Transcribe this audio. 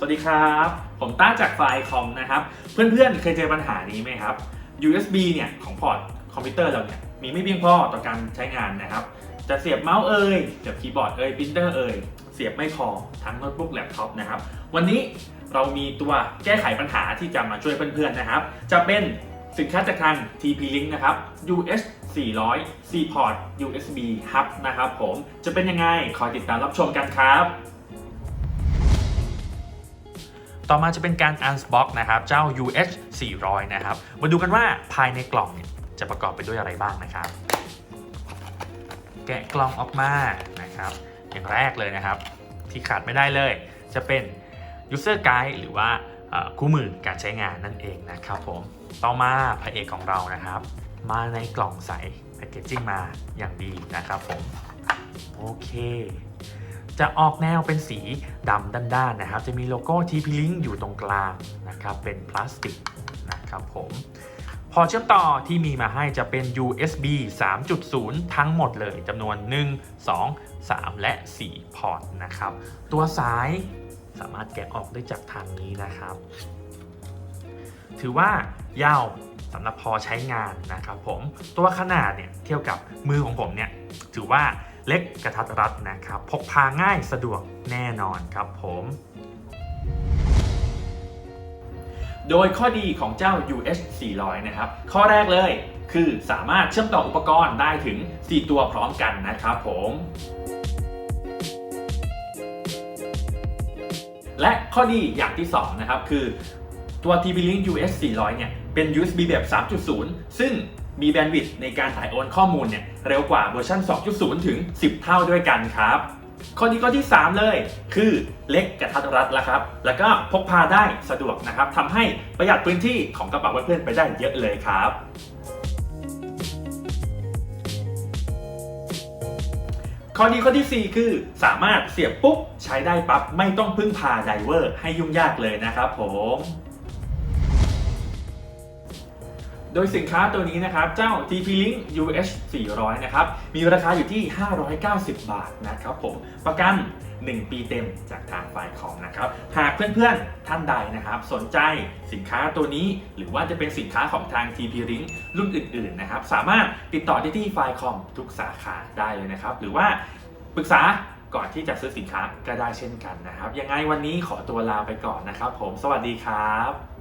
สวัสดีครับ ผมต้าจากไฟคอมนะครับ เพื่อนๆ เคยเจอปัญหานี้ไหมครับ USB เนี่ยของพอร์ตคอมพิวเตอร์เราเนี่ยมีไม่เพียงพอต่อการใช้งานนะครับ จะเสียบเมาส์เอ่ยเสียบคีย์บอร์ดเอ่ยปรินเตอร์เอ่ยเสียบไม่พอทั้งโน้ตบุ๊กแล็ปท็อปนะครับ วันนี้เรามีตัวแก้ไขปัญหาที่จะมาช่วยเพื่อนๆนะครับ จะเป็นสินค้าจากทาง TP-Link นะครับ US 400 C port USB Hub นะครับผมจะเป็นยังไงคอยติดตามรับชมกันครับ ต่อมาจะเป็นการ unbox นะครับเจ้า UH 400 นะครับ มาดูกันว่าภายในกล่องเนี่ยจะประกอบไปด้วยอะไรบ้างนะครับ แกะกล่องออกมานะครับ อย่างแรกเลยนะครับ ที่ขาดไม่ได้เลย จะเป็น user guide หรือว่าคู่มือการใช้งานนั่นเองนะครับผม ต่อมาพระเอกของเรานะครับ มาในกล่องใสแพคเกจจิ้งมาอย่างดีนะครับผม โอเค จะออกแนวเป็นสีดำด้านๆนะครับ จะมีโลโก้ TP-Link อยู่ตรงกลางนะครับ เป็นพลาสติกนะครับผมพอเชื่อมต่อที่มีมาให้จะเป็น USB 3.0 ทั้งหมดเลยจำนวน 1 2 3 และ 4 พอร์ตนะครับ ตัวสายสามารถแกะออกได้จากทางนี้นะครับ ถือว่ายาวสำหรับพอใช้งานนะครับผมตัวขนาดเนี่ยเทียบกับมือของผมเนี่ยถือว่า เล็กกระทัดรัดนะครับ พกพาง่ายสะดวกแน่นอนครับผม โดยข้อดีของเจ้า UH 400 นะครับ ข้อแรกเลยคือสามารถเชื่อมต่ออุปกรณ์ได้ถึง 4 ตัวพร้อมกันนะครับผมและข้อดีอย่างที่ 2 นะครับ คือตัว TP-Link US 400 เนี่ย เป็น USB แบบ 3.0 ซึ่ง มีแบนด์วิดต์ในการถ่ายโอนข้อมูลเนี่ยเร็วกว่าเวอร์ชัน2.0 ถึง 10 เท่าด้วยกันครับข้อดีข้อที่ 3 เลย คือเล็กกระทัดรัดแล้วครับ แล้วก็พกพาได้สะดวกนะครับทำให้ประหยัดพื้นที่ของกระเป๋าเพื่อนๆไปได้เยอะเลยครับ ข้อดีข้อทีสี่ 4 คือสามารถเสียบปุ๊บ ใช้ได้ปั๊บ ไม่ต้องพึ่งพาไดเวอร์ให้ยุ่งยากเลยนะครับผม โดยสินค้าตัวนี้นะครับ เจ้า TP-Link UH 400 นะครับ มีราคาอยู่ที่ 590 บาทนะครับผม ประกัน 1 ปีเต็มจากทางฝ่ายของนะครับ หากเพื่อนๆ ท่านใดนะครับ สนใจสินค้าตัวนี้ หรือว่าจะเป็นสินค้าของทาง TP-Link รุ่นอื่นๆ นะครับ สามารถติดต่อได้ที่ไฟคอมทุกสาขาได้เลยนะครับ หรือว่าปรึกษาก่อนที่จะซื้อสินค้าก็ได้เช่นกันนะครับ ยังไงวันนี้ขอตัวลาไปก่อนนะครับ ผม สวัสดีครับ